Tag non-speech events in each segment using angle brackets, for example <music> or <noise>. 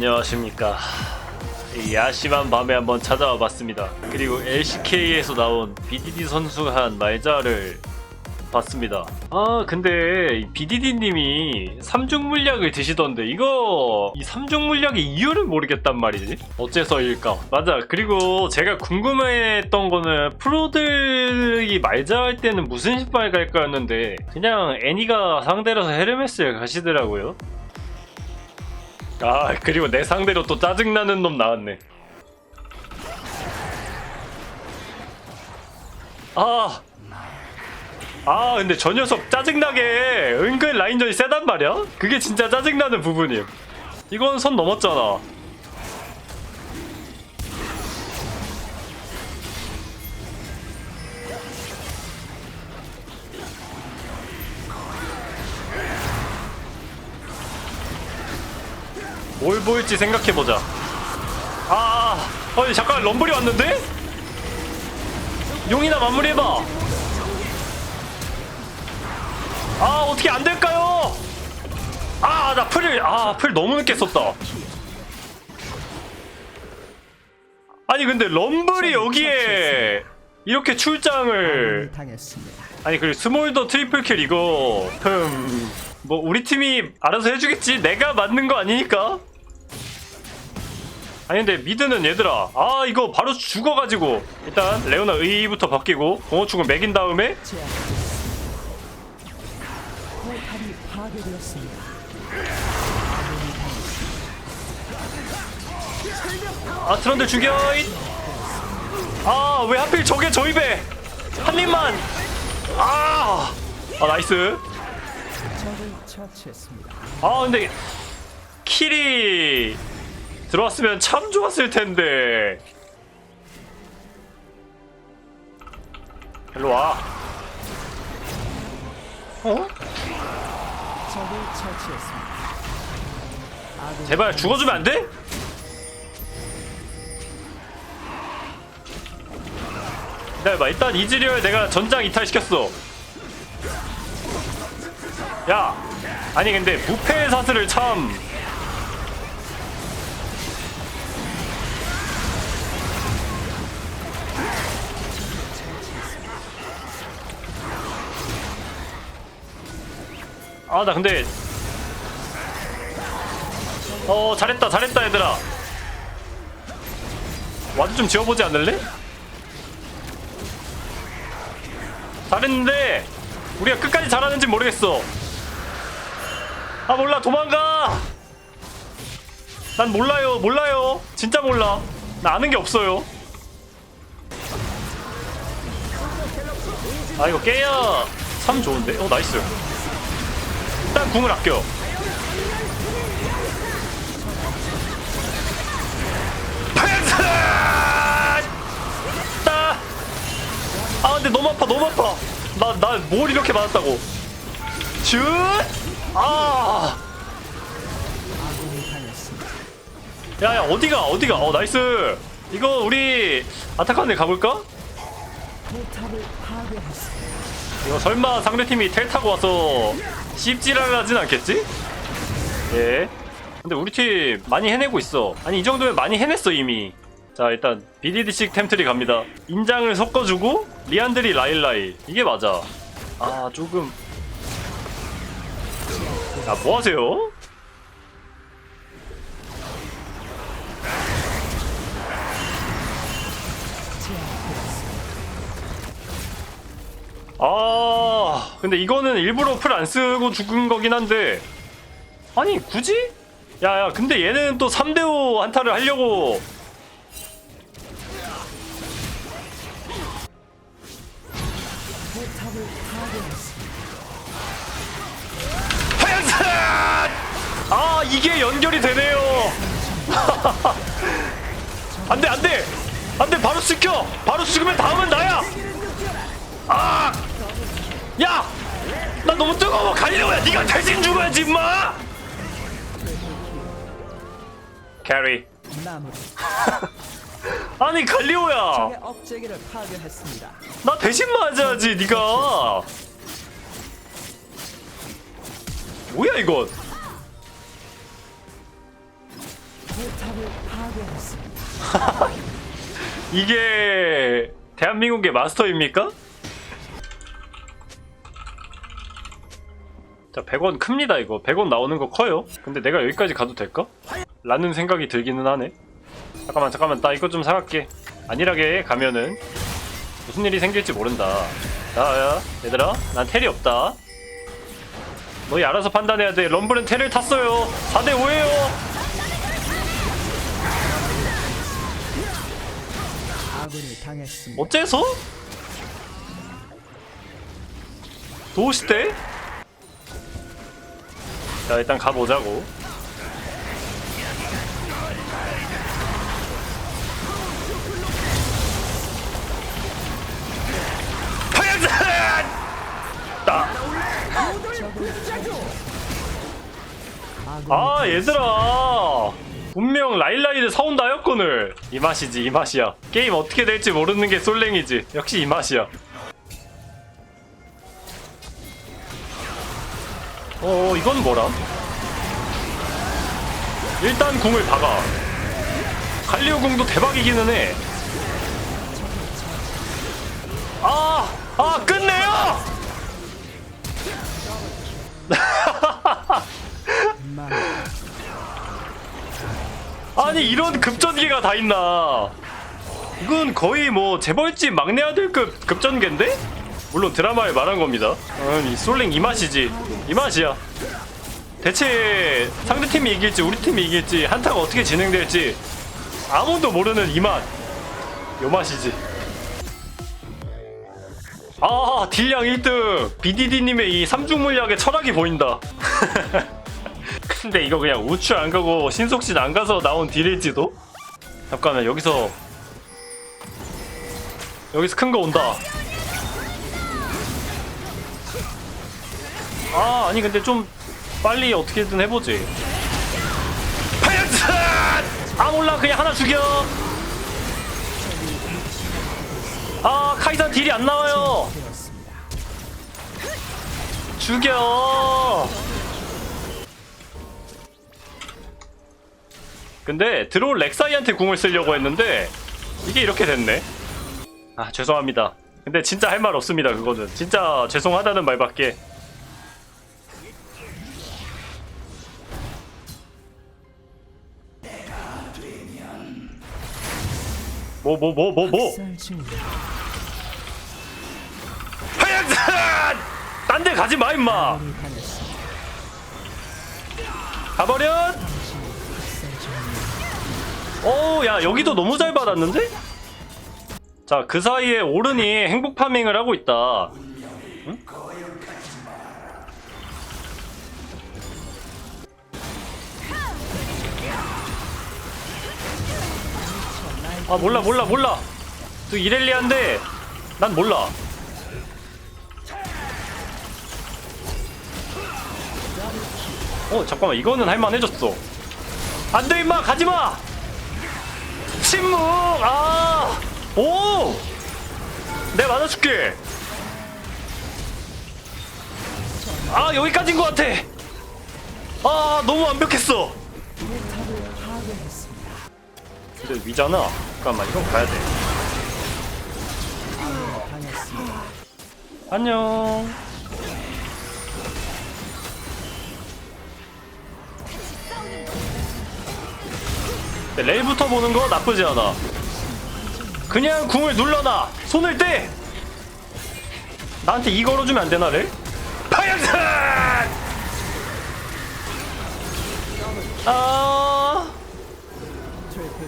안녕하십니까. 이 야심한 밤에 한번 찾아와 봤습니다. 그리고 LCK에서 나온 BDD 선수가 한 말자를 봤습니다. 아, 근데 BDD님이 삼중 물약을 드시던데 이거 이 삼중 물약의 이유를 모르겠단 말이지. 어째서일까? 맞아. 그리고 제가 궁금했던 거는 프로들이 말자할 때는 무슨 신발 갈까였는데 그냥 애니가 상대로서 헤르메스를 가시더라고요. 아 그리고 내 상대로 또 짜증나는 놈 나왔네. 아 아 근데 저 녀석 짜증나게 은근 라인전이 세단 말이야? 그게 진짜 짜증나는 부분임. 이건 선 넘었잖아 뭘 보일지 생각해보자 아 아니 잠깐 럼블이 왔는데? 용이나 마무리해봐 아 어떻게 안될까요? 아 나 풀을 아 풀 너무 늦게 썼다 아니 근데 럼블이 여기에 이렇게 출장을. 아니 그리고 스몰더 트리플 킬 이거 흠뭐 우리 팀이 알아서 해주겠지 내가 맞는 거 아니니까 아니 근데 미드는 얘들아 아 이거 바로 죽어가지고 일단 레오나 의부터 바뀌고 공허축을 매긴 다음에 제압됐습니다. 포탑이 파괴되었습니다. 아 트런들 죽여 아왜 하필 저게 저 입에 한 입만 아, 아 나이스. 아 근데 킬이 들어왔으면 참 좋았을 텐데 일로 와 어? 적을 처치했습니다. 아군 제발 죽어주면 안 돼? 기다려봐 일단 이즈리얼 내가 전장 이탈시켰어 야 아니 근데 부패 사슬을 참 아 나 근데 어 잘했다 잘했다 얘들아. 와드 좀 지워보지 않을래? 잘했는데 우리가 끝까지 잘하는지 모르겠어. 아 몰라 도망가. 난 몰라요 몰라요. 진짜 몰라. 나 아는 게 없어요. 아 이거 깨야 참 좋은데? 어 나이스 일단 궁을 아껴 따! 아 근데 너무 아파 너무 아파 나나뭘 이렇게 맞았다고 슛! 아! 아군이 당했습니다. 야야 어디가 어디가 어 나이스 이거 우리 아타칸에 가볼까? 이거 설마 상대팀이 텔 타고 와서 씹지랄 하진 않겠지? 예. 근데 우리 팀 많이 해내고 있어. 아니 이 정도면 많이 해냈어 이미. 자 일단 BDD식 템트리 갑니다. 인장을 섞어주고 리안드리 라일라이 이게 맞아. 아 조금. 아 뭐하세요? 아 근데 이거는 일부러 풀 안 쓰고 죽은 거긴 한데. 아니 굳이? 야야 근데 얘는 또 3대5 한타를 하려고! 아 이게 연결이 되네요. <laughs> 안돼 안돼! 안돼 바로 시켜 바로 죽으면 다음은 나야 너무 뜨거워 갈려야 네가 대신 죽어야지 임마 캐리. <laughs> 아니 갈리오야 적의 억제기를 파괴했습니다. 나 대신 맞아야지 네가 뭐야 이건 포탑을 파괴했습니다. <laughs> 이게 대한민국의 마스터입니까? 자 100원 큽니다 이거. 100원 나오는 거 커요? 근데 내가 여기까지 가도 될까? 라는 생각이 들기는 하네. 잠깐만 잠깐만. 나 이거 좀 사갈게. 안일하게 가면은 무슨 일이 생길지 모른다. 야야 얘들아. 난 텔이 없다. 너희 알아서 판단해야 돼. 럼블은 텔을 탔어요. 4대 5에요. 아군이 당했습니다. 어째서? 도시대? 자 일단 가보자고. 아 얘들아. 분명 라일라이드 사온다 여건을. 이 맛이지 이 맛이야. 게임 어떻게 될지 모르는 게 솔랭이지. 역시 이 맛이야 어 이건 뭐라 일단 궁을 박아 갈리오 궁도 대박이기는 해 아! 아 끝내요! 만 <laughs> 아니 이런 급전개가 다 있나 이건 거의 뭐 재벌집 막내 아들급 급전개인데? 물론 드라마에 말한 겁니다. 음, 이 솔랭 이 맛이지. 이 맛이야. 대체 상대팀이 이길지 우리 팀이 이길지 한타가 어떻게 진행될지 아무도 모르는 이 맛. 요 맛이지. 아 딜량 1등. BDD님의 이 삼중 물약의 철학이 보인다. <laughs> 근데 이거 그냥 우추 안 가고 신속신 안 가서 나온 딜일지도? 잠깐만 여기서 여기서 큰 거 온다 아 아니 근데 좀 빨리 어떻게든 해보지. 파이어트! 아 몰라 그냥 하나 죽여. 아 카이사 딜이 안 나와요. 죽여. 근데 드로우 렉사이한테 궁을 쓰려고 했는데 이게 이렇게 됐네. 아 죄송합니다. 근데 진짜 할 말 없습니다 그거는. 진짜 죄송하다는 말밖에 뭐 뭐 뭐 뭐 뭐. 하얀색 딴데 가지 마 임마. 가버려 학살 중입니다. 오, 야, 여기도 너무 잘 받았는데? 자, 그 사이에 오른이 행복 파밍을 하고 있다. 아, 몰라, 몰라, 몰라. 또 이렐리아인데, 난 몰라. 어, 잠깐만, 이거는 할만해졌어. 안 돼, 임마! 가지 마! 침묵! 아! 오! 내가 맞아줄게! 아, 여기까지인 것 같아! 아, 너무 완벽했어! 근데 위잖아. 잠깐만, 이건 가야 돼. 안녕. 네, 레일부터 보는 거 나쁘지 않아. 그냥 궁을 눌러놔. 손을 떼. 나한테 이 걸어주면 안 되나 레일? 파양산! 아,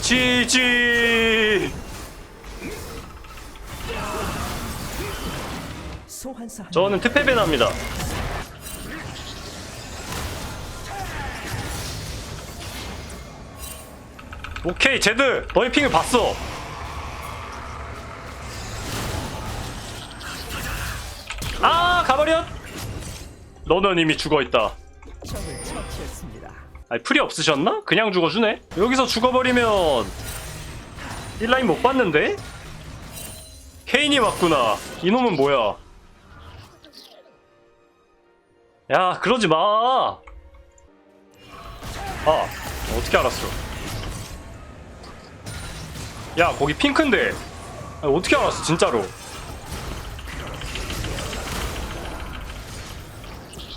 지지. 소환사 저는 특패배납니다. 오케이 제드 너의 핑을 봤어. 아 가버려. 너는 이미 죽어 있다. 아니 풀이 없으셨나? 그냥 죽어주네. 여기서 죽어버리면 1라인 못 봤는데? 케인이 왔구나. 이놈은 뭐야? 야 그러지 마. 아 어떻게 알았어? 야 거기 핑크인데 아니, 어떻게 알았어 진짜로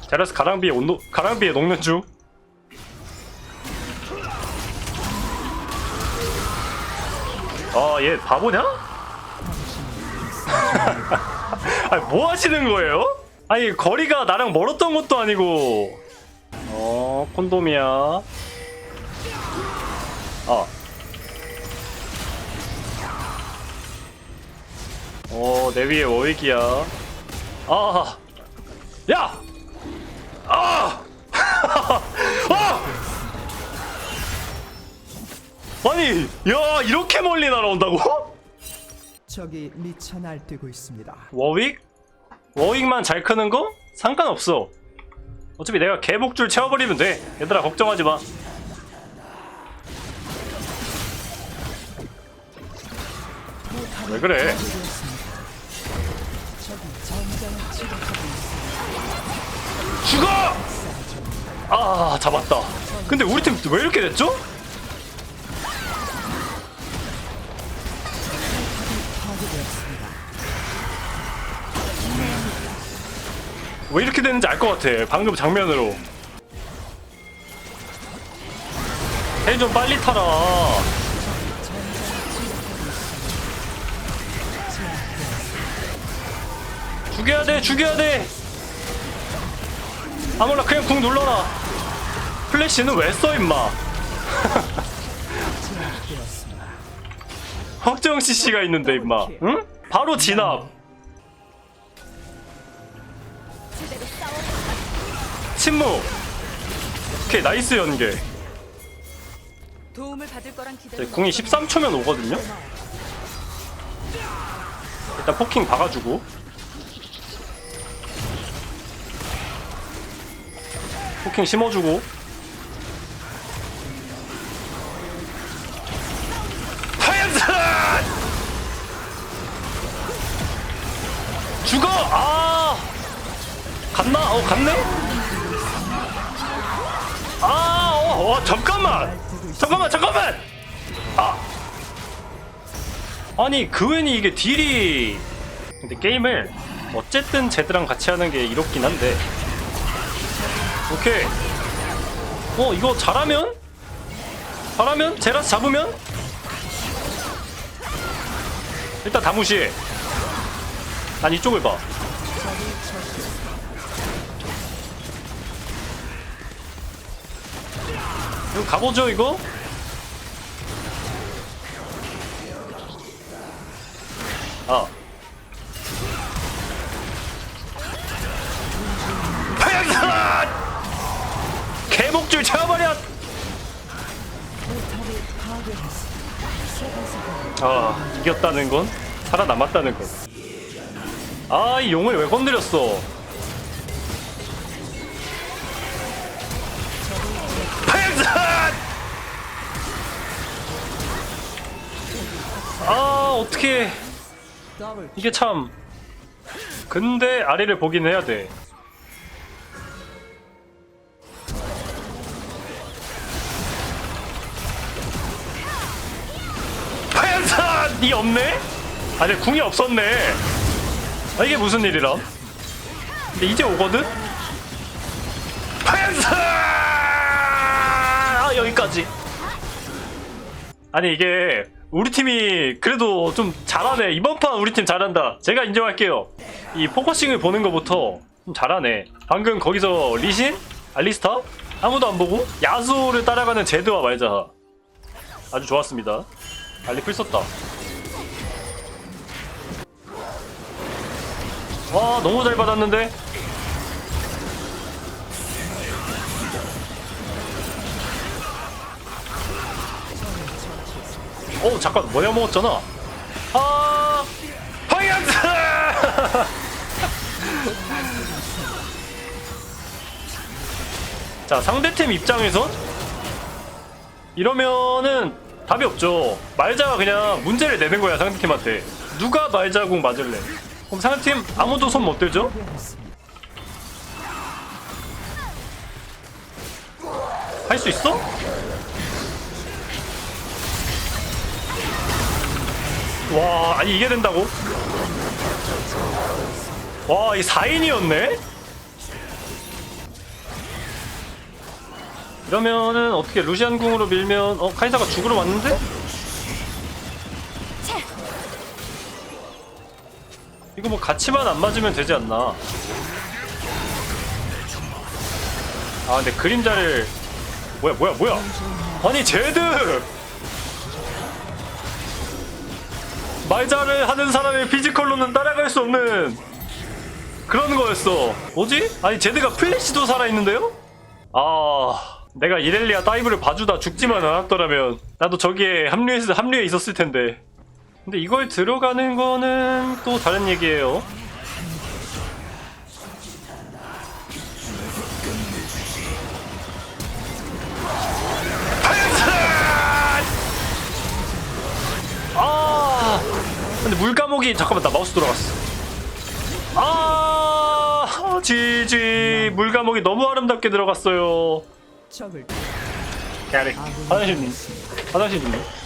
제라스 가랑비에 온도 가랑비에 녹는 중 아, 얘 바보냐? <laughs> 아니, 뭐 하시는 거예요? 아니, 거리가 나랑 멀었던 것도 아니고. 어, 콘돔이야. 아. 어, 내 위에 워익이야. 아. 야! 아! 아! <laughs> 아니, 야, 이렇게 멀리 날아온다고? 적이 미쳐 날뛰고 있습니다. 워윅? 워윅만 잘 크는 거? 상관없어. 어차피 내가 개복줄 채워버리면 돼. 얘들아 걱정하지 마. 왜 그래? 죽어! 아 잡았다. 근데 우리 팀 왜 이렇게 됐죠? 왜 이렇게 되는지 알 것 같아. 방금 장면으로. 헬 좀 빨리 타라. 죽여야 돼, 죽여야 돼. 아무나 그냥 궁 눌러라. 플래시는 왜 써, 임마? <laughs> 확정 CC가 있는데, 임마. 응? 바로 진압. 침묵. 오케이, 나이스 연계. 도움을 받을 거란 기대. 네, 궁이 13초면 오거든요. 일단 포킹 박아주고. 포킹 심어주고. 아! 갔나? 어, 갔네? 아, 어, 어, 잠깐만! 잠깐만, 잠깐만! 아! 아니, 그 웬이 이게 딜이. 근데 게임을 어쨌든 쟤들랑 같이 하는 게 이롭긴 한데. 오케이. 어, 이거 잘하면? 잘하면? 제라스 잡으면? 일단 다 무시해. 난 이쪽을 봐. 이거 가보죠, 이거? 아. <laughs> 개목줄 채워버려! 아, 이겼다는 건? 살아남았다는 건. 아, 이 용을 왜 건드렸어? 파양산! 아, 어떻게. 이게 참. 근데 아래를 보긴 해야 돼. 파얀산이 없네? 아니 궁이 없었네. 아 이게 무슨 일이라? 근데 이제 오거든? 파얀산! 아 여기까지. 아니 이게 우리 팀이 그래도 좀 잘하네 이번 판 우리 팀 잘한다 제가 인정할게요 이 포커싱을 보는 것부터 좀 잘하네 방금 거기서 리신? 알리스타? 아무도 안 보고 야수를 따라가는 제드와 말자 아주 좋았습니다 알리 풀 썼다 와 너무 잘 받았는데? 어 잠깐 뭐냐 먹었잖아. 아 파이언스! <laughs> 자 상대팀 입장에선 이러면은 답이 없죠. 말자가 그냥 문제를 내는 거야 상대팀한테. 누가 말자궁 맞을래 그럼 상대팀 아무도 손 못 들죠 파괴했습니다. 할수 있어? 와 아니 이게 된다고? 와이 4인이었네? 이러면은 어떻게 루시안 궁으로 밀면 어 카이사가 죽으러 왔는데? 이거 뭐 같이만 안 맞으면 되지 않나? 아 근데 그림자를 뭐야 뭐야 뭐야 아니 제드 말자를 하는 사람의 피지컬로는 따라갈 수 없는 그런 거였어 뭐지? 아니 제드가 플래시도 살아있는데요? 아 내가 이렐리아 다이브를 봐주다 죽지만 않았더라면 나도 저기에 합류해, 합류해 있었을 텐데 근데 이걸 들어가는 거는 또 다른 얘기예요. 아! 근데 물감옥이 잠깐만 나 마우스 돌아갔어. 아! 지지. 물감옥이 너무 아름답게 들어갔어요. 적을 캐릭 화장실 좀 화장실 좀요